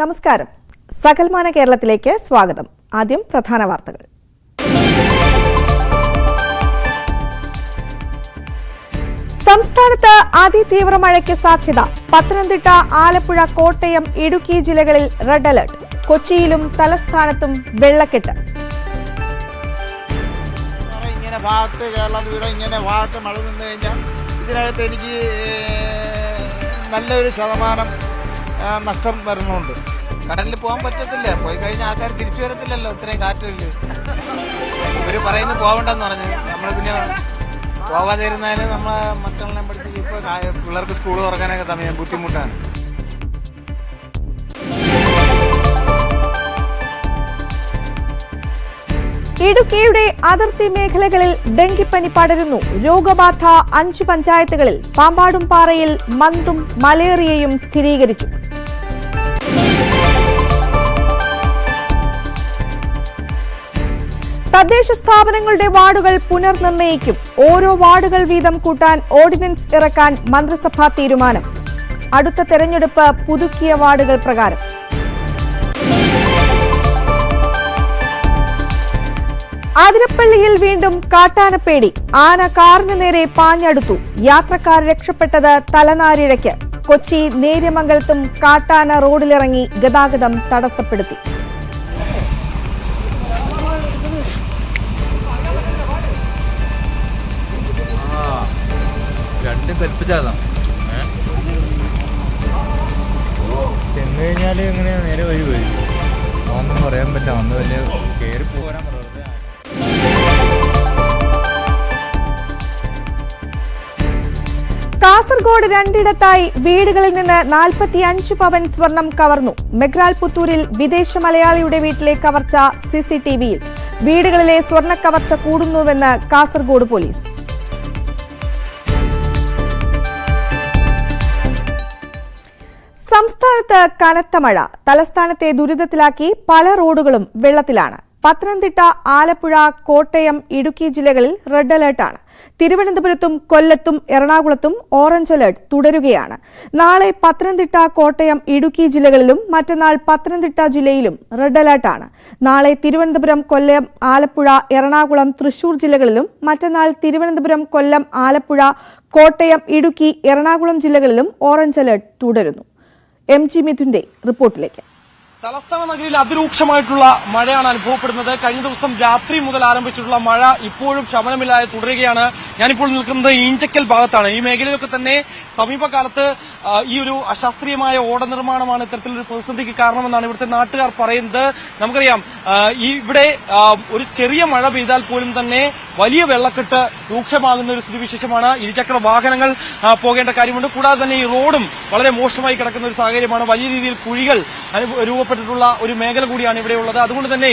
നമസ്കാരം. സകൽമാന കേരളത്തിലേക്ക് സ്വാഗതം. ആദ്യം പ്രധാന വാർത്തകൾ. സംസ്ഥാനത്ത് അതിതീവ്ര മഴയ്ക്ക് സാധ്യത. പത്തനംതിട്ട ആലപ്പുഴ കോട്ടയം ഇടുക്കി ജില്ലകളിൽ റെഡ് അലർട്ട് കൊച്ചിയിലും തലസ്ഥാനത്തും വെള്ളക്കെട്ട്. ഇങ്ങനെ ഭാഗത്ത് കേരളം ദൂരം ഇങ്ങനെ ഭാഗത്ത് മഴ നിന്ന് കഴിഞ്ഞാൽ ഇതിനകത്ത് എനിക്ക് നല്ലൊരു ശതമാനം നഷ്ടം വരുന്നുണ്ട് കടലിൽ പോകാൻ പറ്റത്തില്ല. പോയി കഴിഞ്ഞാൽ ആൾക്കാർ തിരിച്ചു വരത്തില്ലല്ലോ ഇത്രയും കാറ്റില്ല ഇവർ പറയുന്നു പോകണ്ടെന്ന് പറഞ്ഞു. നമ്മൾ പിന്നെ പോകാതിരുന്നാലും നമ്മളെ മക്കളെ പഠിപ്പിച്ച് ഇപ്പൊ പിള്ളേർക്ക് സ്കൂൾ തുറക്കാനൊക്കെ സമയം ബുദ്ധിമുട്ടാണ്. ഇടുക്കിയുടെ അതിർത്തി മേഖലകളിൽ ഡെങ്കിപ്പനി പടരുന്നു. രോഗബാധ അഞ്ചു പഞ്ചായത്തുകളിൽ. പാമ്പാടും പാറയിൽ മന്തും മലേറിയയും സ്ഥിരീകരിച്ചു. തദ്ദേശ സ്ഥാപനങ്ങളുടെ വാർഡുകൾ പുനർനിർണയിക്കും. ഓരോ വാർഡുകൾ വീതം കൂട്ടാൻ ഓർഡിനൻസ് ഇറക്കാൻ മന്ത്രിസഭാ തീരുമാനം. അടുത്ത തെരഞ്ഞെടുപ്പ് പുതുക്കിയ വാർഡുകൾ പ്രകാരം. ആതിരപ്പള്ളിയിൽ വീണ്ടും കാട്ടാനപ്പേടി. ആന കാറിന് നേരെ പാഞ്ഞടുത്തു. യാത്രക്കാർ രക്ഷപ്പെട്ടത് തലനാരിഴയ്ക്ക്. കൊച്ചി നേര്യമംഗലത്തും കാട്ടാന റോഡിലിറങ്ങി ഗതാഗതം തടസ്സപ്പെടുത്തി. രണ്ടും കൽപ്പിച്ചാതാം ചെന്ന് കഴിഞ്ഞാൽ എങ്ങനെ നേരെ വഴി പോയി. അതൊന്നും പറയാൻ പറ്റില്ല. അന്ന് വലിയ കയറി പോരാൻ കാസർഗോഡ് രണ്ടിടത്തായി വീടുകളിൽ നിന്ന് നാൽപ്പത്തി അഞ്ച് പവൻ സ്വർണം കവർന്നു. മെഗ്രാൽ പുത്തൂരിൽ വിദേശ മലയാളിയുടെ വീട്ടിലെ കവർച്ച സിസിടിവിയിൽ. വീടുകളിലെ സ്വർണ കവർച്ച കൂടുന്നുവെന്ന് കാസർഗോഡ് പോലീസ്. സംസ്ഥാനത്ത് കനത്ത മഴ. തലസ്ഥാനത്തെ ദുരിതത്തിലാക്കി പല റോഡുകളും വെള്ളത്തിലാണ്. പത്തനംതിട്ട ആലപ്പുഴ കോട്ടയം ഇടുക്കി ജില്ലകളിൽ റെഡ് അലേർട്ടാണ് തിരുവനന്തപുരത്തും കൊല്ലത്തും എറണാകുളത്തും ഓറഞ്ച് അലേർട്ട് തുടരുകയാണ്. നാളെ പത്തനംതിട്ട കോട്ടയം ഇടുക്കി ജില്ലകളിലും മറ്റന്നാൾ പത്തനംതിട്ട ജില്ലയിലും റെഡ് അലേർട്ടാണ് നാളെ തിരുവനന്തപുരം കൊല്ലം ആലപ്പുഴ എറണാകുളം തൃശൂർ ജില്ലകളിലും മറ്റന്നാൾ തിരുവനന്തപുരം കൊല്ലം ആലപ്പുഴ കോട്ടയം ഇടുക്കി എറണാകുളം ജില്ലകളിലും ഓറഞ്ച് അലേർട്ട് തുടരുന്നു. എം ജി മിഥുന്റെ റിപ്പോർട്ടിലേക്ക്. തലസ്ഥാന നഗരിയിൽ അതിരൂക്ഷമായിട്ടുള്ള മഴയാണ് അനുഭവപ്പെടുന്നത്. കഴിഞ്ഞ ദിവസം രാത്രി മുതൽ ആരംഭിച്ചിട്ടുള്ള മഴ ഇപ്പോഴും ശമനമില്ലാതെ തുടരുകയാണ്. ഞാനിപ്പോൾ നിൽക്കുന്നത് ഈഞ്ചക്കൽ ഭാഗത്താണ്. ഈ മേഖലയിലൊക്കെ തന്നെ സമീപകാലത്ത് ഈ ഒരു അശാസ്ത്രീയമായ ഓട നിർമ്മാണമാണ് ഇത്തരത്തിലൊരു പ്രതിസന്ധിക്ക് കാരണമെന്നാണ് ഇവിടുത്തെ നാട്ടുകാർ പറയുന്നത്. നമുക്കറിയാം ഇവിടെ ഒരു ചെറിയ മഴ പെയ്താൽ പോലും തന്നെ വലിയ വെള്ളക്കെട്ട് രൂക്ഷമാകുന്ന ഒരു സ്ഥിതിവിശേഷമാണ്. ഇരുചക്ര വാഹനങ്ങൾ പോകേണ്ട കാര്യമുണ്ട്. കൂടാതെ തന്നെ ഈ റോഡും വളരെ മോശമായി കിടക്കുന്ന ഒരു സാഹചര്യമാണ്. വലിയ രീതിയിൽ കുഴികൾ അനുഭ- രൂപപ്പെട്ടിട്ടുള്ള ഒരു മേഖല കൂടിയാണ് ഇവിടെ ഉള്ളത്. അതുകൊണ്ട് തന്നെ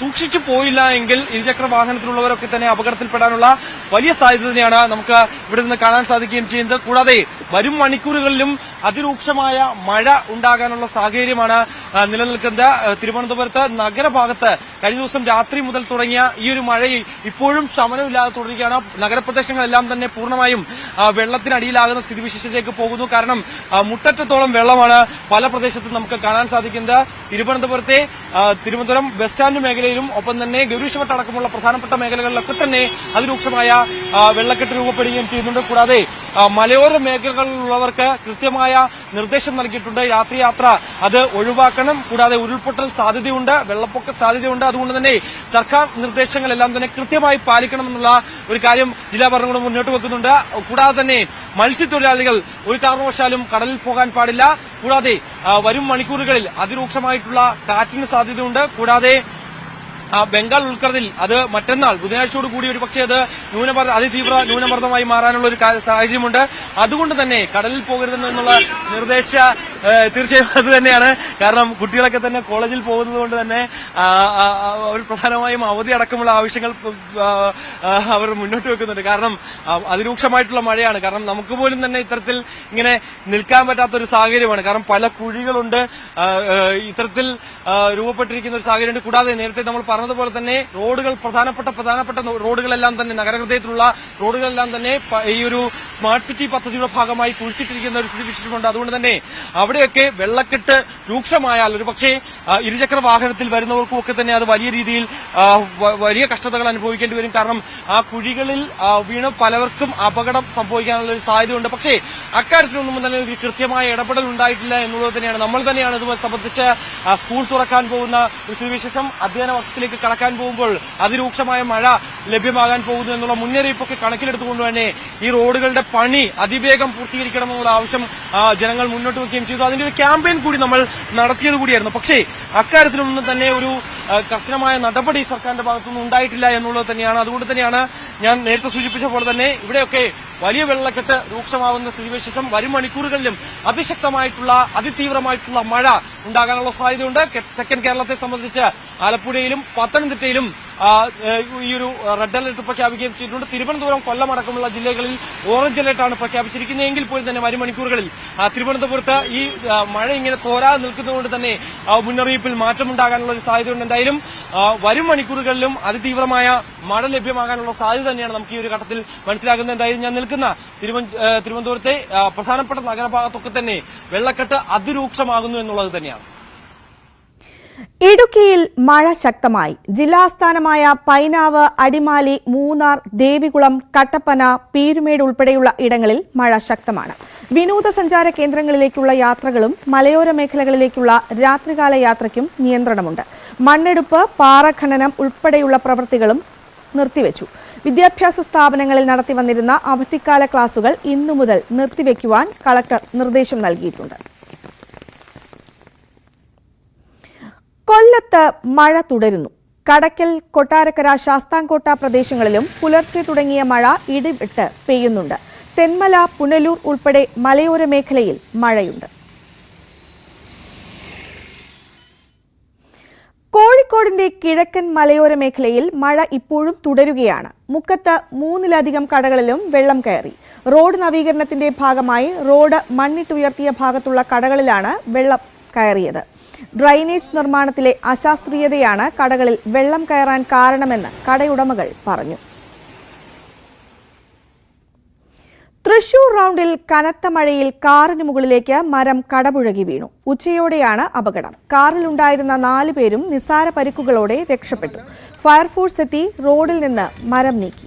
സൂക്ഷിച്ചു പോയില്ല എങ്കിൽ ഇരുചക്ര വാഹനത്തിലുള്ളവരൊക്കെ തന്നെ അപകടത്തിൽപ്പെടാനുള്ള വലിയ സാധ്യത തന്നെയാണ് നമുക്ക് ഇവിടെ നിന്ന് കാണാൻ സാധിക്കുകയും ചെയ്യുന്നത്. കൂടാതെ വരും മണിക്കൂറുകളിലും അതിരൂക്ഷമായ മഴ ഉണ്ടാകാനുള്ള സാഹചര്യമാണ് നിലനിൽക്കുന്നത്. തിരുവനന്തപുരത്ത് നഗരഭാഗത്ത് കഴിഞ്ഞ ദിവസം രാത്രി മുതൽ തുടങ്ങിയ ഈ ഒരു മഴയിൽ ഇപ്പോഴും ശമനമില്ലാതെ തുടരുകയാണ്. നഗരപ്രദേശങ്ങളെല്ലാം തന്നെ പൂർണമായും വെള്ളത്തിനടിയിലാകുന്ന സ്ഥിതിവിശേഷത്തിലേക്ക് പോകുന്നു. കാരണം മുട്ടറ്റത്തോളം വെള്ളമാണ് പല പ്രദേശത്തും നമുക്ക് കാണാൻ സാധിക്കുന്നത്. തിരുവനന്തപുരത്തെ തിരുവനന്തപുരം ബസ് സ്റ്റാൻഡ് മേഖലയിലും ഒപ്പം തന്നെ ഗൗരീശ്വരട്ട് അടക്കമുള്ള പ്രധാനപ്പെട്ട മേഖലകളിലൊക്കെ തന്നെ അതിരൂക്ഷമായ വെള്ളക്കെട്ട് രൂപപ്പെടുകയും ചെയ്യുന്നുണ്ട്. കൂടാതെ മലയോര മേഖലകളിലുള്ളവർക്ക് കൃത്യമായ നിർദ്ദേശം നൽകിയിട്ടുണ്ട്. രാത്രി യാത്ര അത് ഒഴിവാക്കണം. കൂടാതെ ഉരുൾപൊട്ടൽ സാധ്യതയുണ്ട്. വെള്ളപ്പൊക്ക സാധ്യതയുണ്ട്. അതുകൊണ്ട് തന്നെ സർക്കാർ നിർദ്ദേശങ്ങളെല്ലാം തന്നെ കൃത്യമായി പാലിക്കണമെന്നുള്ള ഒരു കാര്യം ജില്ലാ ഭരണകൂടം മുന്നോട്ട് വെക്കുന്നുണ്ട്. കൂടാതെ തന്നെ മത്സ്യത്തൊഴിലാളികൾ ഒരു കാരണവശാലും കടലിൽ പോകാൻ പാടില്ല. കൂടാതെ വരും മണിക്കൂറുകളിൽ അതിരൂക്ഷമായിട്ടുള്ള കാറ്റിന് സാധ്യതയുണ്ട്. കൂടാതെ ബംഗാൾ ഉൾക്കടലിൽ അത് മറ്റന്നാൾ ബുധനാഴ്ചയോട് കൂടി ഒരു പക്ഷേ അത് ന്യൂനമർദ്ദ അതിതീവ്ര ന്യൂനമർദ്ദമായി മാറാനുള്ള ഒരു സാഹചര്യമുണ്ട്. അതുകൊണ്ട് തന്നെ കടലിൽ പോകരുതെന്നുള്ള നിർദ്ദേശ ഏ, തീർച്ചയായും അത് തന്നെയാണ്. കാരണം കുട്ടികളൊക്കെ തന്നെ കോളേജിൽ പോകുന്നത് കൊണ്ട് തന്നെ അവർ പ്രധാനമായും അവധി അടക്കമുള്ള ആവശ്യങ്ങൾ അവർ മുന്നോട്ട് വെക്കുന്നുണ്ട്. കാരണം അതിരൂക്ഷമായിട്ടുള്ള മഴയാണ്. കാരണം നമുക്ക് പോലും തന്നെ ഇത്തരത്തിൽ ഇങ്ങനെ നിൽക്കാൻ പറ്റാത്ത ഒരു സാഹചര്യമാണ്. കാരണം പല കുഴികളുണ്ട്. ഇത്തരത്തിൽ രൂപപ്പെട്ടിരിക്കുന്ന ഒരു സാഹചര്യമുണ്ട്. കൂടാതെ നേരത്തെ നമ്മൾ പറഞ്ഞതുപോലെ തന്നെ റോഡുകൾ പ്രധാനപ്പെട്ട പ്രധാനപ്പെട്ട റോഡുകളെല്ലാം തന്നെ നഗരഹൃദയത്തിലുള്ള റോഡുകളെല്ലാം തന്നെ ഈ ഒരു സ്മാർട്ട് സിറ്റി പദ്ധതിയുടെ ഭാഗമായി കുഴിച്ചിട്ടിരിക്കുന്ന ഒരു സ്ഥിതി വിശേഷമുണ്ട്. അതുകൊണ്ട് തന്നെ അവിടെയൊക്കെ വെള്ളക്കെട്ട് രൂക്ഷമായാൽ ഒരു പക്ഷേ ഇരുചക്ര വാഹനത്തിൽ വരുന്നവർക്കും ഒക്കെ തന്നെ അത് വലിയ രീതിയിൽ വലിയ കഷ്ടതകൾ അനുഭവിക്കേണ്ടി വരും. കാരണം ആ കുഴികളിൽ വീണ് പലവർക്കും അപകടം സംഭവിക്കാനുള്ള ഒരു സാധ്യതയുണ്ട്. പക്ഷേ അക്കാര്യത്തിലൊന്നും തന്നെ ഒരു കൃത്യമായ ഇടപെടൽ ഉണ്ടായിട്ടില്ല എന്നുള്ളത് തന്നെയാണ്. നമ്മൾ തന്നെയാണ് ഇതുമായി സംബന്ധിച്ച് സ്കൂൾ തുറക്കാൻ പോകുന്ന ഒരു സ്ഥിതിവിശേഷം അധ്യയന വർഷത്തിലേക്ക് കടക്കാൻ പോകുമ്പോൾ അതിരൂക്ഷമായ മഴ ലഭ്യമാകാൻ പോകുന്നു എന്നുള്ള മുന്നറിയിപ്പൊക്കെ കണക്കിലെടുത്തുകൊണ്ട് തന്നെ ഈ റോഡുകളുടെ പണി അതിവേഗം പൂർത്തീകരിക്കണമെന്നുള്ള ആവശ്യം ജനങ്ങൾ മുന്നോട്ട് വയ്ക്കുകയും ചെയ്തു. അതിന്റെ ഒരു ക്യാമ്പയിൻ കൂടി നമ്മൾ നടത്തിയത് കൂടിയായിരുന്നു. പക്ഷേ അക്കാര്യത്തിലൊന്നും തന്നെ ഒരു കർശനമായ നടപടി സർക്കാരിന്റെ ഭാഗത്തുനിന്ന് ഉണ്ടായിട്ടില്ല എന്നുള്ളത് തന്നെയാണ്. അതുകൊണ്ട് തന്നെയാണ് ഞാൻ നേരത്തെ സൂചിപ്പിച്ച പോലെ തന്നെ ഇവിടെയൊക്കെ വലിയ വെള്ളക്കെട്ട് രൂക്ഷമാവുന്ന സ്ഥിതിവിശേഷം വരും മണിക്കൂറുകളിലും അതിശക്തമായിട്ടുള്ള അതിതീവ്രമായിട്ടുള്ള മഴ ഉണ്ടാകാനുള്ള സാധ്യതയുണ്ട്. തെക്കൻ കേരളത്തെ സംബന്ധിച്ച് ആലപ്പുഴയിലും പത്തനംതിട്ടയിലും ഈ ഒരു റെഡ് അലർട്ട് പ്രഖ്യാപിക്കുകയും ചെയ്തിട്ടുണ്ട്. തിരുവനന്തപുരം കൊല്ലം അടക്കമുള്ള ജില്ലകളിൽ ഓറഞ്ച് അലർട്ടാണ് പ്രഖ്യാപിച്ചിരിക്കുന്നതെങ്കിൽ പോലും തന്നെ വരും മണിക്കൂറുകളിൽ. തിരുവനന്തപുരത്ത് ഈ മഴ ഇങ്ങനെ തോരാതെ നിൽക്കുന്നതുകൊണ്ട് തന്നെ മുന്നറിയിപ്പിൽ മാറ്റമുണ്ടാകാനുള്ള ഒരു സാധ്യതയുണ്ട്. എന്തായാലും ആ, വരും മണിക്കൂറുകളിലും അതിതീവ്രമായ മഴ ലഭ്യമാകാനുള്ള സാധ്യത തന്നെയാണ് നമുക്ക് ഈ ഒരു ഘട്ടത്തിൽ മനസ്സിലാകുന്നത്. എന്തായാലും ഞാൻ നിൽക്കുന്ന തിരുവനന്തപുരത്തെ പ്രധാനപ്പെട്ട നഗരഭാഗത്തൊക്കെ തന്നെ വെള്ളക്കെട്ട് അതിരൂക്ഷമാകുന്നു എന്നുള്ളത് തന്നെയാണ്. ഇടുക്കിയിൽ മഴ ശക്തമായി. ജില്ലാസ്ഥാനമായ പൈനാവ് അടിമാലി മൂന്നാർ ദേവികുളം കട്ടപ്പന പീരുമേട് ഉൾപ്പെടെയുള്ള ഇടങ്ങളിൽ മഴ ശക്തമാണ്. വിനോദസഞ്ചാര കേന്ദ്രങ്ങളിലേക്കുള്ള യാത്രകളും മലയോര മേഖലകളിലേക്കുള്ള രാത്രികാല യാത്രയ്ക്കും നിയന്ത്രണമുണ്ട്. മണ്ണെടുപ്പ് പാറഖനനം ഉൾപ്പെടെയുള്ള പ്രവൃത്തികളും നിർത്തിവെച്ചു. വിദ്യാഭ്യാസ സ്ഥാപനങ്ങളിൽ നടത്തിവന്നിരുന്ന അവധിക്കാല ക്ലാസുകൾ ഇന്നു മുതൽ നിർത്തിവെക്കുവാൻ കളക്ടർ നിർദ്ദേശം നൽകിയിട്ടുണ്ട്. കൊല്ലത്ത് മഴ തുടരുന്നു. കടക്കൽ കൊട്ടാരക്കര ശാസ്താംകോട്ട പ്രദേശങ്ങളിലും പുലർച്ചെ തുടങ്ങിയ മഴ ഇടിവിട്ട് പെയ്യുന്നുണ്ട്. തെന്മല പുനലൂർ ഉൾപ്പെടെ മലയോര മേഖലയിൽ മഴയുണ്ട്. കോഴിക്കോടിന്റെ കിഴക്കൻ മലയോര മേഖലയിൽ മഴ ഇപ്പോഴും തുടരുകയാണ്. മുക്കത്ത് മൂന്നിലധികം കടകളിലും വെള്ളം കയറി. റോഡ് നവീകരണത്തിന്റെ ഭാഗമായി റോഡ് മണ്ണിട്ടുയർത്തിയ ഭാഗത്തുള്ള കടകളിലാണ് വെള്ളം കയറിയത്. ഡ്രൈനേജ് നിർമ്മാണത്തിലെ അശാസ്ത്രീയതയാണ് കടകളിൽ വെള്ളം കയറാൻ കാരണമെന്ന് കടയുടമകൾ പറഞ്ഞു. തൃശൂർ റൗണ്ടിൽ കനത്ത മഴയിൽ കാറിന് മുകളിലേക്ക് മരം കടപുഴകി വീണു. ഉച്ചയോടെയാണ് അപകടം. കാറിലുണ്ടായിരുന്ന നാലു പേരും നിസ്സാര പരിക്കുകളോടെ രക്ഷപ്പെട്ടു. ഫയർഫോഴ്സ് എത്തി റോഡിൽ നിന്ന് മരം നീക്കി.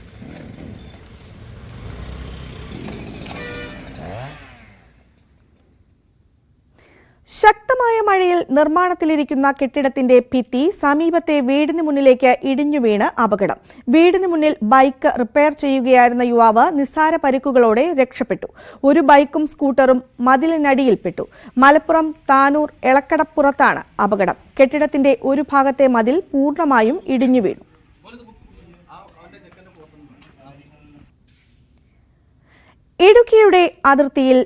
ശക്തമായ മഴയിൽ നിർമ്മാണത്തിലിരിക്കുന്ന കെട്ടിടത്തിന്റെ ഭിത്തി സമീപത്തെ വീടിന് മുന്നിലേക്ക് ഇടിഞ്ഞു വീണ് അപകടം. വീടിന് മുന്നിൽ ബൈക്ക് റിപ്പയർ ചെയ്യുകയായിരുന്ന യുവാവ് നിസ്സാര പരിക്കുകളോടെ രക്ഷപ്പെട്ടു. ഒരു ബൈക്കും സ്കൂട്ടറും മതിലിനടിയിൽപ്പെട്ടു. മലപ്പുറം താനൂർ എളക്കടപ്പുറത്താണ് അപകടം. കെട്ടിടത്തിന്റെ ഒരു ഭാഗത്തെ മതിൽ പൂർണമായും ഇടിഞ്ഞു വീണു. ഇടുക്കിയുടെ അതിർത്തിയിൽ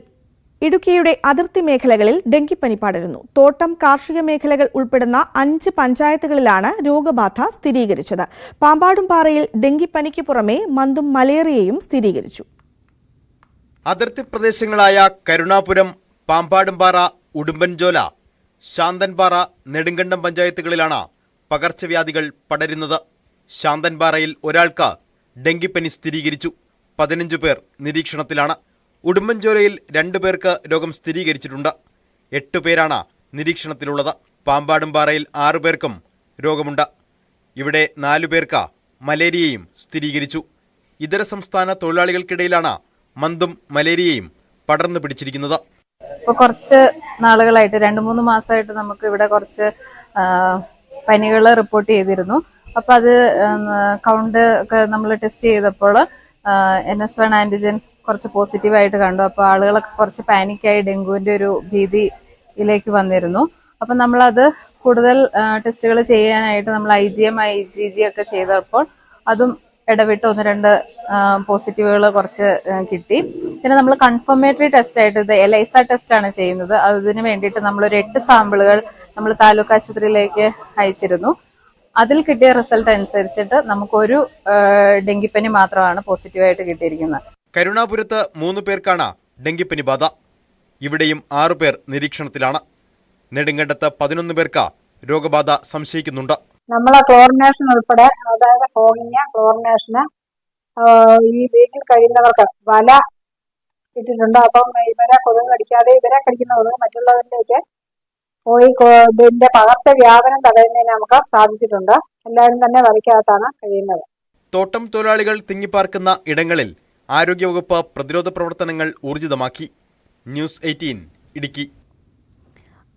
ഇടുക്കിയുടെ അതിർത്തി മേഖലകളിൽ ഡെങ്കിപ്പനി പടരുന്നു തോട്ടം കാർഷിക മേഖലകൾ ഉൾപ്പെടുന്ന അഞ്ച് പഞ്ചായത്തുകളിലാണ് രോഗബാധ സ്ഥിരീകരിച്ചത്. പാമ്പാടുംപാറയിൽ ഡെങ്കിപ്പനിക്ക് പുറമെ മന്തും മലേറിയയും സ്ഥിരീകരിച്ചു. അതിർത്തി പ്രദേശങ്ങളായ കരുണാപുരം പാമ്പാടുംപാറ ഉടുമ്പൻചോല ശാന്തൻപാറ നെടുങ്കണ്ടം പഞ്ചായത്തുകളിലാണ് പകർച്ചവ്യാധികൾ പടരുന്നത്. ശാന്തൻപാറയിൽ ഒരാൾക്ക് ഡെങ്കിപ്പനി സ്ഥിരീകരിച്ചു. പതിനഞ്ചു പേർ നിരീക്ഷണത്തിലാണ്. ഉടുമ്പൻചോലയിൽ രണ്ടു പേർക്ക് രോഗം സ്ഥിരീകരിച്ചിട്ടുണ്ട്. എട്ട് പേരാണ് നിരീക്ഷണത്തിലുള്ളത്. പാമ്പാടുംപാറയിൽ ആറുപേർക്കും രോഗമുണ്ട്. ഇവിടെ നാലു പേർക്ക് മലേറിയയും സ്ഥിരീകരിച്ചു. ഇതര സംസ്ഥാന തൊഴിലാളികൾക്കിടയിലാണ് മന്തും മലേറിയയും പടർന്നു പിടിച്ചിരിക്കുന്നത്. ഇപ്പൊ കുറച്ച് നാളുകളായിട്ട് രണ്ട് മൂന്ന് മാസമായിട്ട് നമുക്ക് ഇവിടെ കുറച്ച് പനികൾ റിപ്പോർട്ട് ചെയ്തിരുന്നു. അപ്പൊ അത് കൗണ്ട് ഒക്കെ നമ്മൾ ടെസ്റ്റ് ചെയ്തപ്പോൾ എൻ എസ് വൺ ആന്റിജൻ കുറച്ച് പോസിറ്റീവ് ആയിട്ട് കണ്ടു. അപ്പോൾ ആളുകളൊക്കെ കുറച്ച് പാനിക്കായി ഡെങ്കുവിന്റെ ഒരു ഭീതിയിലേക്ക് വന്നിരുന്നു. അപ്പം നമ്മളത് കൂടുതൽ ടെസ്റ്റുകൾ ചെയ്യാനായിട്ട് നമ്മൾ I G M I G G ഒക്കെ ചെയ്തപ്പോൾ അതും ഇടവിട്ട് ഒന്ന് രണ്ട് പോസിറ്റീവുകൾ കുറച്ച് കിട്ടി. പിന്നെ നമ്മൾ കൺഫർമേറ്ററി ടെസ്റ്റ് ആയിട്ട് ഇത് എലൈസ ടെസ്റ്റ് ആണ് ചെയ്യുന്നത്. അതിന് വേണ്ടിയിട്ട് നമ്മൾ ഒരു എട്ട് സാമ്പിളുകൾ നമ്മൾ താലൂക്ക് ആശുപത്രിയിലേക്ക് അയച്ചിരുന്നു. അതിൽ കിട്ടിയ റിസൾട്ട് അനുസരിച്ചിട്ട് നമുക്കൊരു ഡെങ്കിപ്പനി മാത്രമാണ് പോസിറ്റീവായിട്ട് കിട്ടിയിരിക്കുന്നത്. കരുണാപുരത്ത് മൂന്ന് പേർക്കാണ് ഡെങ്കിപ്പനി ബാധ. ഇവിടെയും ആറു പേർ നിരീക്ഷണത്തിലാണ്. നെടുങ്കണ്ടത്ത് പതിനൊന്ന് പേർക്ക് രോഗബാധ സംശയിക്കുന്നുണ്ട്. നമ്മളെ ക്ലോറിനേഷൻ ഉൾപ്പെടെ അതായത് ഫോഗിങ് ക്ലോറിനേഷന് ഈ വീട്ടിൽ കഴിയുന്നവർക്ക് വല ഇട്ടിട്ടുണ്ട്. അപ്പം ഇവരെ കൊതുക് കടിക്കാതെ ഇവരെ കടിക്കുന്ന കൊതുക് മറ്റുള്ളവരിലേക്ക് പോയി ഇതിന്റെ പകർച്ച വ്യാപനം തടയുന്നതിന് നമുക്ക് സാധിച്ചിട്ടുണ്ട്. എല്ലാവരും തന്നെ വലയ്ക്കകത്താണ് കഴിയുന്നത്. തോട്ടം തൊഴിലാളികൾ തിങ്ങിപ്പാർക്കുന്ന ഇടങ്ങളിൽ ആരോഗ്യവകുപ്പ് പ്രതിരോധ പ്രവർത്തനങ്ങൾ ഊർജിതമാക്കി. News Eighteen Idukki.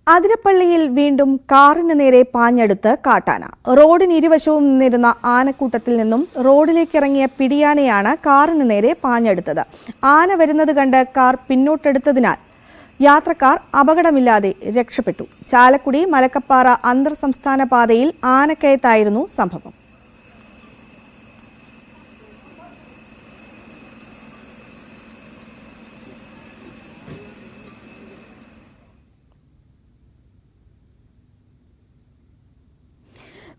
അതിരപ്പള്ളിയിൽ വീണ്ടും കാറിന് നേരെ പാഞ്ഞെടുത്ത് കാട്ടാന. റോഡിന് ഇരുവശവും നിന്നിരുന്ന ആനക്കൂട്ടത്തിൽ നിന്നും റോഡിലേക്കിറങ്ങിയ പിടിയാനയാണ് കാറിന് നേരെ പാഞ്ഞെടുത്തത്. ആന വരുന്നത് കണ്ട് കാർ പിന്നോട്ടെടുത്തതിനാൽ യാത്രക്കാർ അപകടമില്ലാതെ രക്ഷപ്പെട്ടു. ചാലക്കുടി മലക്കപ്പാറ അന്തർ സംസ്ഥാന പാതയിൽ ആനക്കയത്തായിരുന്നു സംഭവം.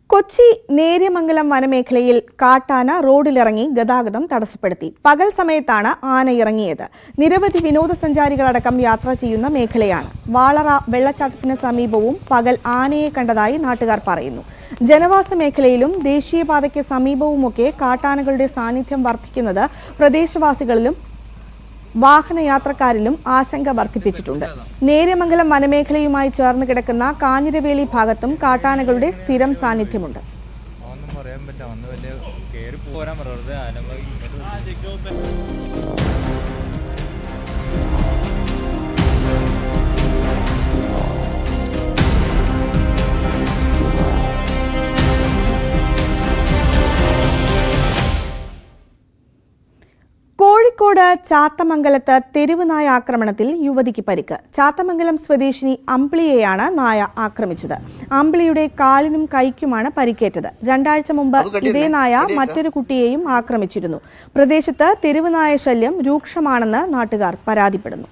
കൊച്ചി നേര്യമംഗലം വനമേഖലയിൽ കാട്ടാന റോഡിലിറങ്ങി ഗതാഗതം തടസ്സപ്പെടുത്തി. പകൽ സമയത്താണ് ആന ഇറങ്ങിയത്. നിരവധി വിനോദസഞ്ചാരികളടക്കം യാത്ര ചെയ്യുന്ന മേഖലയാണ്. വാളറ വെള്ളച്ചാട്ടത്തിന് സമീപവും പകൽ ആനയെ കണ്ടതായി നാട്ടുകാർ പറയുന്നു. ജനവാസ മേഖലയിലും ദേശീയപാതയ്ക്ക് സമീപവുമൊക്കെ കാട്ടാനകളുടെ സാന്നിധ്യം വർദ്ധിക്കുന്നത് പ്രദേശവാസികളിലും വാഹനയാത്രക്കാരിലും ആശങ്ക വർദ്ധിപ്പിച്ചിട്ടുണ്ട്. നേര്യമംഗലം വനമേഖലയുമായി ചേർന്ന് കിടക്കുന്ന കാഞ്ഞിരവേലി ഭാഗത്തും കാട്ടാനകളുടെ സ്ഥിരം സാന്നിധ്യമുണ്ട്. പറയാൻ പറ്റാ കോഴിക്കോട് ചാത്തമംഗലത്ത് തെരുവ് നായ ആക്രമണത്തിൽ യുവതിക്ക് പരിക്ക്. ചാത്തമംഗലം സ്വദേശിനി അമ്പിളിയെയാണ് നായ ആക്രമിച്ചത്. അമ്പിളിയുടെ കാലിനും കൈക്കുമാണ് പരിക്കേറ്റത്. രണ്ടാഴ്ച മുമ്പ് ഇതേ നായ മറ്റൊരു കുട്ടിയെയും ആക്രമിച്ചിരുന്നു. പ്രദേശത്ത് തെരുവ് നായ ശല്യം രൂക്ഷമാണെന്ന് നാട്ടുകാർ പരാതിപ്പെടുന്നു.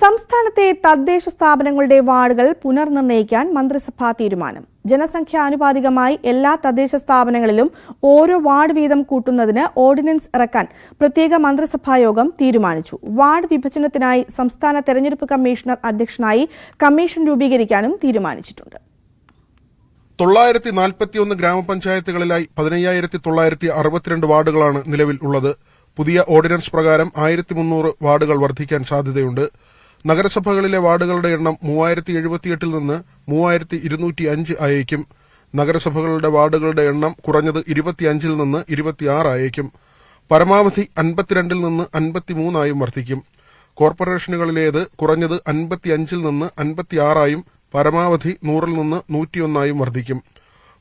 സംസ്ഥാനത്തെ തദ്ദേശ സ്ഥാപനങ്ങളുടെ വാർഡുകൾ പുനർനിർണയിക്കാൻ മന്ത്രിസഭാ തീരുമാനം. ജനസംഖ്യാനുപാതികമായി എല്ലാ തദ്ദേശ സ്ഥാപനങ്ങളിലും ഓരോ വാർഡ് വീതം കൂട്ടുന്നതിന് ഓർഡിനൻസ് ഇറക്കാൻ പ്രത്യേക മന്ത്രിസഭായോഗം തീരുമാനിച്ചു. വാർഡ് വിഭജനത്തിനായി സംസ്ഥാന തെരഞ്ഞെടുപ്പ് കമ്മീഷണർ അധ്യക്ഷനായി കമ്മീഷൻ രൂപീകരിക്കാനും തീരുമാനിച്ചിട്ടുണ്ട്. തൊള്ളായിരത്തി നാൽപ്പത്തിയൊന്ന് ഗ്രാമപഞ്ചായത്തുകളിലായി പതിനയ്യായിരത്തി തൊള്ളായിരത്തി അറുപത്തിരണ്ട് വാർഡുകളാണ് നിലവിൽ ഉള്ളത്. പുതിയ ഓർഡിനൻസ് പ്രകാരം ആയിരത്തി മുന്നൂറ് വാർഡുകൾ വർദ്ധിക്കാൻ സാധ്യതയുണ്ട്. നഗരസഭകളിലെ വാർഡുകളുടെ എണ്ണം മൂവായിരത്തി എഴുപത്തിയെട്ടിൽ നിന്ന് മൂവായിരത്തി ഇരുന്നൂറ്റി അഞ്ച് ആയേക്കും. നഗരസഭകളുടെ വാർഡുകളുടെ എണ്ണം കുറഞ്ഞത് ഇരുപത്തിയഞ്ചിൽ നിന്ന് ഇരുപത്തിയാറ് ആയേക്കും. പരമാവധി അൻപത്തിരണ്ടിൽ നിന്ന് അൻപത്തിമൂന്നായും വർദ്ധിക്കും. കോർപ്പറേഷനുകളിലേത് കുറഞ്ഞത് അൻപത്തിയഞ്ചിൽ നിന്ന് അൻപത്തിയാറായും പരമാവധി നൂറിൽ നിന്ന് നൂറ്റിയൊന്നായും വർദ്ധിക്കും.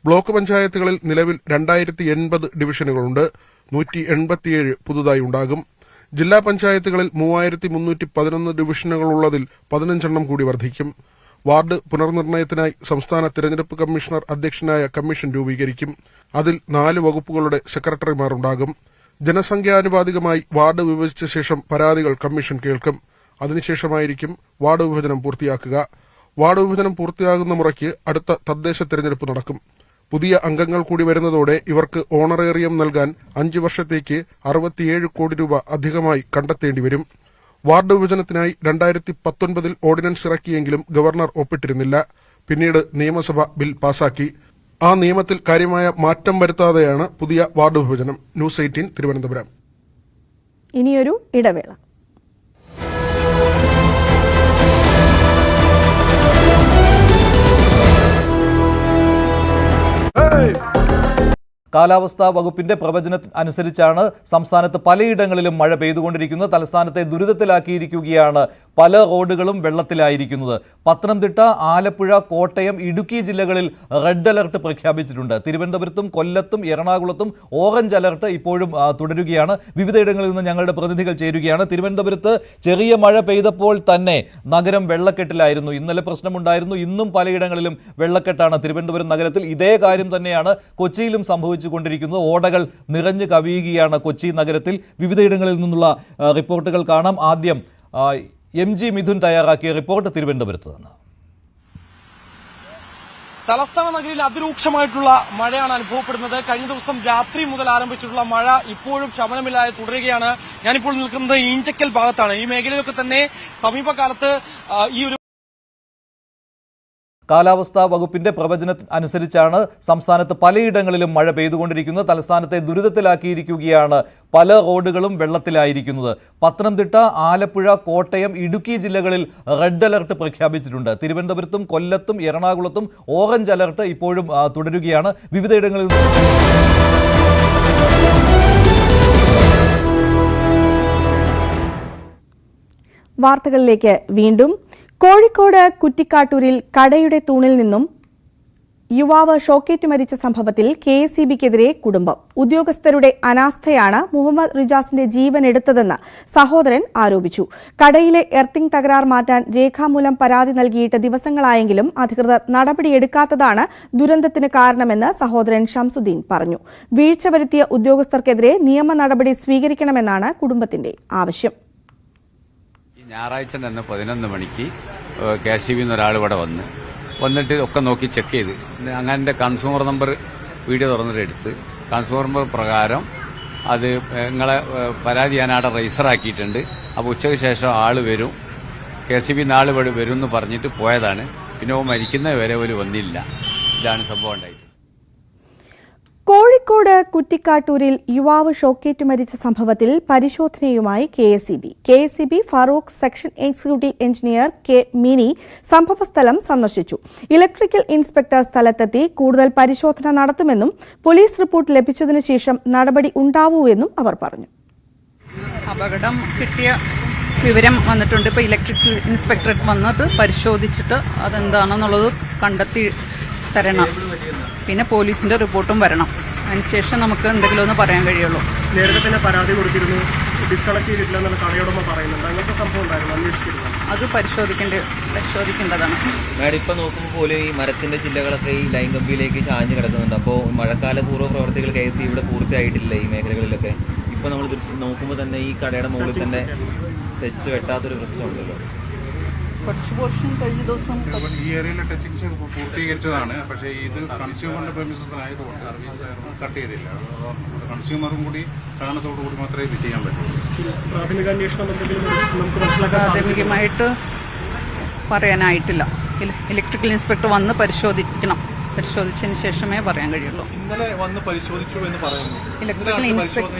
ബ്ലോക്ക് പഞ്ചായത്തുകളിൽ നിലവിൽ രണ്ടായിരത്തി എൺപത് ഡിവിഷനുകളുണ്ട്. നൂറ്റി എൺപത്തിയേഴ് പുതുതായി ഉണ്ടാകും. ജില്ലാ പഞ്ചായത്തുകളിൽ മൂവായിരത്തി മുന്നൂറ്റി പതിനൊന്ന് ഡിവിഷനുകളുള്ളതിൽ പതിനഞ്ചെണ്ണം കൂടി വർദ്ധിക്കും വാർഡ് പുനർനിർണയത്തിനായി സംസ്ഥാന തിരഞ്ഞെടുപ്പ് കമ്മീഷണർ അധ്യക്ഷനായ കമ്മീഷൻ രൂപീകരിക്കും. അതിൽ നാല് വകുപ്പുകളുടെ സെക്രട്ടറിമാരുണ്ടാകും. ജനസംഖ്യാനുപാതികമായി വാർഡ് വിഭജിച്ച ശേഷം പരാതികൾ കമ്മീഷൻ കേൾക്കും. അതിനുശേഷമായിരിക്കും വാർഡ് വിഭജനം പൂർത്തിയാക്കുക. വാർഡ് വിഭജനം പൂർത്തിയാകുന്ന മുറയ്ക്ക് അടുത്ത തദ്ദേശ തെരഞ്ഞെടുപ്പ് നടക്കും. പുതിയ അംഗങ്ങൾ കൂടി വരുന്നതോടെ ഇവർക്ക് ഓണറേറിയം നൽകാൻ അഞ്ചു വർഷത്തേക്ക് അറുപത്തിയേഴ് കോടി രൂപ അധികമായി കണ്ടെത്തേണ്ടി വരും. വാർഡ് വിഭജനത്തിനായി രണ്ടായിരത്തി പത്തൊൻപതിൽ ഓർഡിനൻസ് ഇറക്കിയെങ്കിലും ഗവർണർ ഒപ്പിട്ടിരുന്നില്ല. പിന്നീട് നിയമസഭ ബിൽ പാസാക്കി. ആ നിയമത്തിൽ കാര്യമായ മാറ്റം വരുത്താതെയാണ് പുതിയ വാർഡ് വിഭജനം. News Eighteen Thiruvananthapuram. ഇനിയൊരു ഇടവേള. കാലാവസ്ഥാ വകുപ്പിന്റെ പ്രവചന അനുസരിച്ചാണ് സംസ്ഥാനത്ത് പലയിടങ്ങളിലും മഴ പെയ്തുകൊണ്ടിരിക്കുന്നത്. തലസ്ഥാനത്തെ ദുരിതത്തിലാക്കിയിരിക്കുകയാണ് പല റോഡുകളും വെള്ളത്തിലായിരിക്കുന്നത്. പത്തനംതിട്ട ആലപ്പുഴ കോട്ടയം ഇടുക്കി ജില്ലകളിൽ റെഡ് അലർട്ട് പ്രഖ്യാപിച്ചിട്ടുണ്ട്. തിരുവനന്തപുരത്തും കൊല്ലത്തും എറണാകുളത്തും ഓറഞ്ച് അലർട്ട് ഇപ്പോഴും തുടരുകയാണ്. വിവിധയിടങ്ങളിൽ നിന്ന് ഞങ്ങളുടെ പ്രതിനിധികൾ ചേരുകയാണ്. തിരുവനന്തപുരത്ത് ചെറിയ മഴ പെയ്തപ്പോൾ തന്നെ നഗരം വെള്ളക്കെട്ടിലായിരുന്നു. ഇന്നലെ പ്രശ്നമുണ്ടായിരുന്നു. ഇന്നും പലയിടങ്ങളിലും വെള്ളക്കെട്ടാണ്. തിരുവനന്തപുരം നഗരത്തിൽ ഇതേ കാര്യം തന്നെയാണ് കൊച്ചിയിലും സംഭവിച്ചുകൊണ്ടിരിക്കുന്നത് ഓടകൾ നിറഞ്ഞു കവിയുകയാണ് കൊച്ചി നഗരത്തിൽ. വിവിധയിടങ്ങളിൽ നിന്നുള്ള റിപ്പോർട്ടുകൾ കാണാം. ആദ്യം എം ജി മിഥുൻ തയ്യാറാക്കിയ റിപ്പോർട്ട് തിരുവനന്തപുരത്ത് നിന്ന്. തലസ്ഥാന നഗരിയിൽ അതിരൂക്ഷമായിട്ടുള്ള മഴയാണ് അനുഭവപ്പെടുന്നത്. കഴിഞ്ഞ ദിവസം രാത്രി മുതൽ ആരംഭിച്ചിട്ടുള്ള മഴ ഇപ്പോഴും ശമനമില്ലാതെ തുടരുകയാണ്. ഞാനിപ്പോൾ നിൽക്കുന്നത് ഈഞ്ചക്കൽ ഭാഗത്താണ്. ഈ മേഖലയിലൊക്കെ തന്നെ സമീപകാലത്ത് ഈ ഒരു കാലാവസ്ഥാ വകുപ്പിന്റെ പ്രവചന അനുസരിച്ചാണ് സംസ്ഥാനത്ത് പലയിടങ്ങളിലും മഴ പെയ്തുകൊണ്ടിരിക്കുന്നത്. തലസ്ഥാനത്തെ ദുരിതത്തിലാക്കിയിരിക്കുകയാണ് പല റോഡുകളും വെള്ളത്തിലായിരിക്കുന്നത്. പത്തനംതിട്ട ആലപ്പുഴ കോട്ടയം ഇടുക്കി ജില്ലകളിൽ റെഡ് അലർട്ട് പ്രഖ്യാപിച്ചിട്ടുണ്ട്. തിരുവനന്തപുരത്തും കൊല്ലത്തും എറണാകുളത്തും ഓറഞ്ച് അലർട്ട് ഇപ്പോഴും തുടരുകയാണ്. വിവിധയിടങ്ങളിൽ വാർത്തകളിലേക്ക് വീണ്ടും കോഴിക്കോട് കുറ്റിക്കാട്ടൂരിൽ കടയുടെ തൂണിൽ നിന്നും യുവാവ് ഷോക്കേറ്റ് മരിച്ച സംഭവത്തിൽ കെ എസ് ഇ ബിക്കെതിരെ കുടുംബം. ഉദ്യോഗസ്ഥരുടെ അനാസ്ഥയാണ് മുഹമ്മദ് റിജാസിന്റെ ജീവൻ എടുത്തതെന്ന് സഹോദരൻ ആരോപിച്ചു. കടയിലെ എർത്തിങ് തകരാർ മാറ്റാൻ രേഖാമൂലം പരാതി നൽകിയിട്ട് ദിവസങ്ങളായെങ്കിലും അധികൃതർ നടപടിയെടുക്കാത്തതാണ് ദുരന്തത്തിന് കാരണമെന്ന് സഹോദരൻ ഷംസുദ്ദീൻ പറഞ്ഞു. വീഴ്ച വരുത്തിയ ഉദ്യോഗസ്ഥർക്കെതിരെ നിയമ നടപടി സ്വീകരിക്കണമെന്നാണ് കുടുംബത്തിന്റെ ആവശ്യം. ഞായറാഴ്ച തന്നെ പതിനൊന്ന് മണിക്ക് കെ സി ബിന്ന് ഒരാൾ ഇവിടെ വന്ന്. വന്നിട്ട് ഒക്കെ നോക്കി ചെക്ക് ചെയ്ത്. അങ്ങനെ എന്റെ കൺസ്യൂമർ നമ്പർ വീഡിയോ തുറന്നിട്ട് എടുത്ത്. കൺസ്യൂമർ നമ്പർ പ്രകാരം അത് നിങ്ങളെ പരാതി ഞാൻ അവിടെ രജിസ്റ്റർ ആക്കിയിട്ടുണ്ട്. അപ്പോൾ ഉച്ചയ്ക്ക് ശേഷം ആൾ വരും. കെ സി ബി നാൾ വരും എന്ന് പറഞ്ഞിട്ട് പോയതാണ്. പിന്നെ മരിക്കുന്ന വരെ ഒരു വന്നില്ല. ഇതാണ് സംഭവം ഉണ്ടായിട്ട്. കോഴിക്കോട് കുറ്റിക്കാട്ടൂരിൽ യുവാവ് ഷോക്കേറ്റ് മരിച്ച സംഭവത്തിൽ പരിശോധനയുമായി K S E B. K S E B Farook section executive engineer K Mini സംഭവസ്ഥലം സന്ദർശിച്ചു. ഇലക്ട്രിക്കൽ ഇൻസ്പെക്ടർ സ്ഥലത്തെത്തി കൂടുതൽ പരിശോധന നടത്തുമെന്നും പോലീസ് റിപ്പോർട്ട് ലഭിച്ചതിനു ശേഷം നടപടി ഉണ്ടാവൂവെന്നും അവർ പറഞ്ഞു. അപകടം കിട്ടിയ വിവരം വന്നിട്ടുണ്ട്. ഇപ്പോൾ ഇലക്ട്രിക്കൽ ഇൻസ്പെക്ടറേറ്റ് വന്നിട്ട് പരിശോധിച്ചിട്ട് അതെന്താണെന്നുള്ളത് കണ്ടെത്തി തരണം. പിന്നെ പോലീസിന്റെ റിപ്പോർട്ടും വരണം. അതിനുശേഷം നമുക്ക് എന്തെങ്കിലും ഒന്ന് പറയാൻ കഴിയുള്ളൂ. നേരത്തെ തന്നെ പരാതി കൊടുത്തിരുന്നു. ഡിസ്കണക്ട് ചെയ്തിട്ടില്ല എന്നുള്ള പറയുന്നുണ്ട്. അങ്ങനത്തെ സംഭവം ഉണ്ടായിരുന്നു. അന്വേഷിച്ചിരുന്നു. അത് പരിശോധിക്കേണ്ട പരിശോധിക്കേണ്ടതാണ്. മാഡം ഇപ്പൊ നോക്കുമ്പോൾ പോലും ഈ മരത്തിന്റെ ചില്ലകളൊക്കെ ഈ ലൈൻ കമ്പിയിലേക്ക് ചാഞ്ഞു കിടക്കുന്നുണ്ട്. അപ്പോൾ മഴക്കാല പൂർവ പ്രവർത്തികൾ കെ എസ് ഇവിടെ പൂർത്തിയായിട്ടില്ല ഈ മേഖലകളിലൊക്കെ. ഇപ്പൊ നമ്മൾ നോക്കുമ്പോൾ തന്നെ ഈ കടയുടെ മുകളിൽ തന്നെ തെച്ച് വെട്ടാത്തൊരു പ്രശ്നമുണ്ടല്ലോ. കുറച്ച് പോർഷൻ കഴിഞ്ഞ ദിവസം ഈ ഏരിയയിലെ ടച്ചിങ്സ് പൂർത്തീകരിച്ചതാണ്. പക്ഷെ ഇത് കൺസ്യൂമറിന്റെ പ്രമിസസിലായതുകൊണ്ട് കട്ട് ചെയ്തില്ല. കൺസ്യൂമറും കൂടി സഹനത്തോടു കൂടി മാത്രമേ ഇത് ചെയ്യാൻ പറ്റൂ. പ്രാഥമികമായിട്ട് പറയാനായിട്ടില്ല. ഇലക്ട്രിക്കൽ ഇൻസ്പെക്ടർ വന്ന് പരിശോധിക്കണം. പരിശോധിച്ചതിന് ശേഷമേ പറയാൻ കഴിയുള്ളൂ. ഇന്നലെ വന്ന് പരിശോധിച്ചു എന്ന് പറയുന്നു. ഇലക്ട്രിക്കൽ ഇൻസ്പെക്ടർ